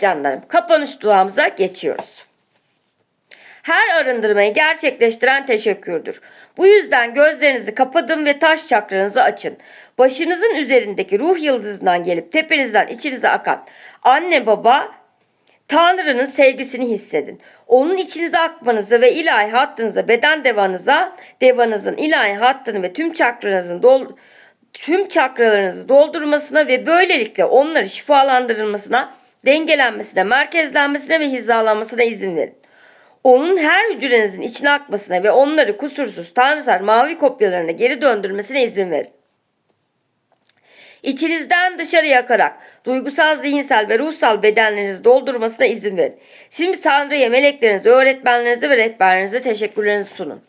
Canlarım kapanış duamıza geçiyoruz. Her arındırmayı gerçekleştiren teşekkürdür. Bu yüzden gözlerinizi kapatın ve taş çakranızı açın. Başınızın üzerindeki ruh yıldızından gelip tepenizden içinize akan anne baba Tanrı'nın sevgisini hissedin. Onun içinize akmanızı ve ilahi hattınıza, beden devanıza, devanızın ilahi hattını ve tüm çakranızın dol, tüm çakralarınızı doldurmasına ve böylelikle onları şifalandırılmasına, dengelenmesine, merkezlenmesine ve hizalanmasına izin verin. Onun her hücrenizin içine akmasına ve onları kusursuz tanrısal mavi kopyalarına geri döndürmesine izin verin. İçinizden dışarı yakarak duygusal, zihinsel ve ruhsal bedenlerinizi doldurmasına izin verin. Şimdi Tanrı'ya, meleklerinize, öğretmenlerinize ve rehberlerinize teşekkürlerinizi sunun.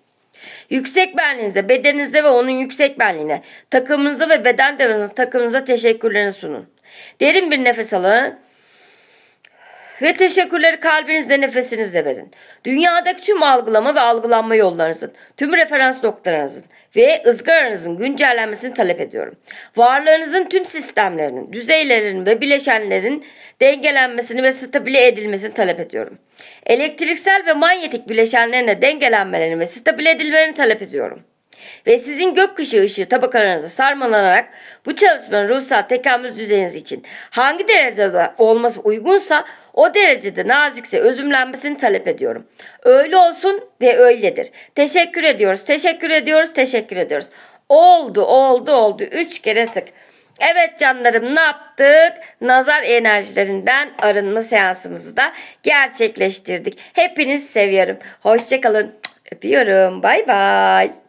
Yüksek benliğinize, bedeninize ve onun yüksek benliğine, takımınıza ve beden devanızın takımınıza teşekkürlerinizi sunun. Derin bir nefes alın ve teşekkürleri kalbinizle nefesinizle verin. Dünyadaki tüm algılama ve algılanma yollarınızın, tüm referans noktalarınızın ve ızgaranızın güncellenmesini talep ediyorum. Varlığınızın tüm sistemlerinin, düzeylerinin ve bileşenlerin dengelenmesini ve stabile edilmesini talep ediyorum. Elektriksel ve manyetik bileşenlerin de dengelenmelerini ve stabile edilmelerini talep ediyorum ve sizin gökkuşağı ışığı tabakalarınıza sarmalanarak bu çalışmanın ruhsal tekamül düzeyiniz için hangi derecede olması uygunsa o derecede nazikse özümlenmesini talep ediyorum. Öyle olsun ve öyledir. Teşekkür ediyoruz, teşekkür ediyoruz, teşekkür ediyoruz. Oldu, oldu, oldu. Üç kere tık. Evet canlarım ne yaptık? Nazar enerjilerinden arınma seansımızı da gerçekleştirdik. Hepiniz seviyorum. Hoşçakalın. Öpüyorum. Bay bay.